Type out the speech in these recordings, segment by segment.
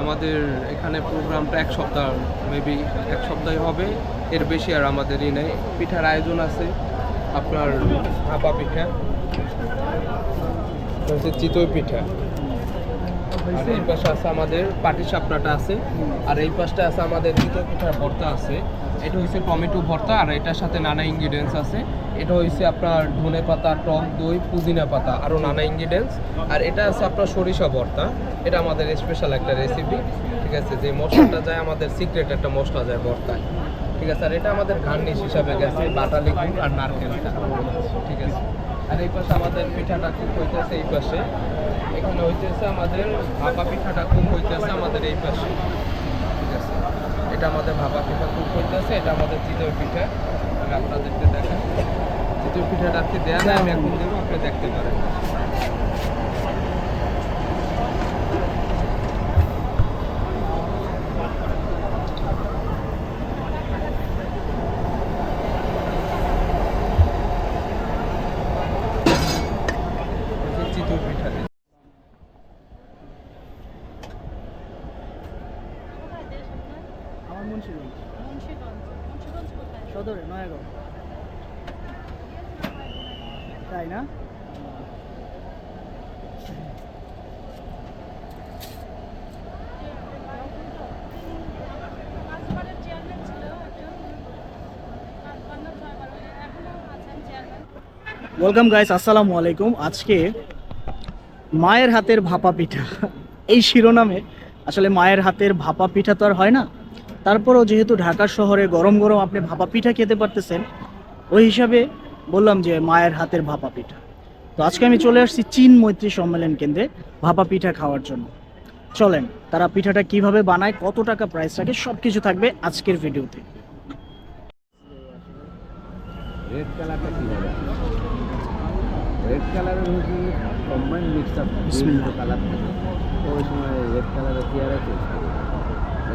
আমাদের এখানে প্রোগ্রামটা এক সপ্তাহ মেবি এক সপ্তাহে হবে। এর বেশি আর আমাদের এই নেই। পিঠার আয়োজন আছে, আপনার ভাপা পিঠা চিতই পিঠা। আর এই পাশে আছে আমাদের পাটি সাপনাটা আছে, আর এই পাশটা আছে আমাদের চিতই পিঠার ভর্তা আছে। এটা হচ্ছে টমেটো ভর্তা, আর এটার সাথে নানা ইনগ্রিডিয়েন্টস আছে। এটা হচ্ছে আপনার ধনে পাতা, টক দই, পুদিনা পাতা আরও নানা ইনগ্রিডিয়েন্টস আর এটা আছে আপনার সরিষা ভর্তা। এটা আমাদের স্পেশাল একটা রেসিপি ঠিক আছে? যে মশলাটা যায়, আমাদের সিক্রেট একটা মশলা যায় ভর্তায়। ঠিক আছে? আর এটা আমাদের ঘার্নিশ হিসাবে গেছে বাটালি গুড় আর নারকেলটা। ঠিক আছে? আর এই পাশে আমাদের পিঠাটা খুব হইতেছে এই পাশে। এখানে হইতেছে আমাদের ভাপা পিঠাটা খুব হইতেছে আমাদের এই পাশে। ঠিক আছে? এটা আমাদের ভাপা পিঠা খুব হইতেছে, এটা আমাদের চিতই পিঠা। আমি আপনাদেরকে দেখাই। চিতই পিঠাটা আপনি দেয়া নেই, আমি এখন দেবো, আপনি দেখতে পারেন এই যে চিতই পিঠা আমার মুন্সিগঞ্জ? সদরে তাই না? ওয়েলকাম গাইস আসসালামু আলাইকুম। আজকে মায়ের হাতের ভাপা পিঠা। এই শিরোনামে আসলে মায়ের হাতের ভাপা পিঠা তো আর হয় না তারপরেও যেহেতু ঢাকা শহরে গরম গরম আপনি ভাপা পিঠা খেতে পারতেছেন ওই হিসাবে বললাম যে মায়ের হাতের ভাপা পিঠা। তো আজকে আমি চলে আসছি চীন মৈত্রী সম্মেলন কেন্দ্রে ভাপা পিঠা খাওয়ার জন্য। চলেন তারা পিঠাটা কীভাবে বানায় কত টাকা প্রাইস থাকে সব কিছু থাকবে আজকের ভিডিওতে। রেড কালারটা কি হবে? রেড কালারের হচ্ছে আপ কালার থাকে। তো ওই সময় রেড কালারের চেয়ার আছে?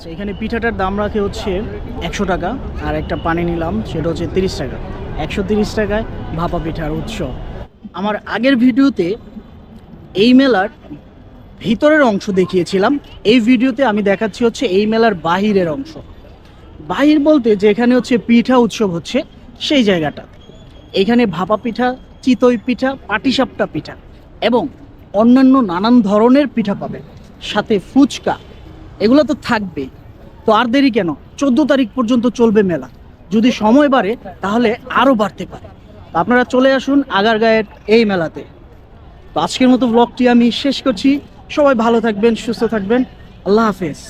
আচ্ছা এখানে পিঠাটার দাম রাখে হচ্ছে একশো টাকা, আর একটা পানি নিলাম, সেটা হচ্ছে তিরিশ টাকা। একশো তিরিশ টাকায় ভাপা পিঠার উৎসব আমার আগের ভিডিওতে এই মেলার ভিতরের অংশ দেখিয়েছিলাম, এই ভিডিওতে আমি দেখাচ্ছি হচ্ছে এই মেলার বাহিরের অংশ। বাহির বলতে যেখানে হচ্ছে পিঠা উৎসব হচ্ছে, সেই জায়গাটা। এখানে ভাপা পিঠা, চিতই পিঠা, পাটিসাপটা পিঠা, এবং অন্যান্য নানান ধরনের পিঠা পাবেন। সাথে ফুচকা এগুলো তো থাকবে। তো আর দেরি কেন? চোদ্দ তারিখ পর্যন্ত চলবে মেলা। যদি সময় বাড়ে, তাহলে আরও বাড়তে পারে। আপনারা চলে আসুন আগারগাঁয়ের এই মেলাতে। তো আজকের মতো ব্লগটি আমি শেষ করছি। সবাই ভালো থাকবেন, সুস্থ থাকবেন। আল্লাহ হাফেজ।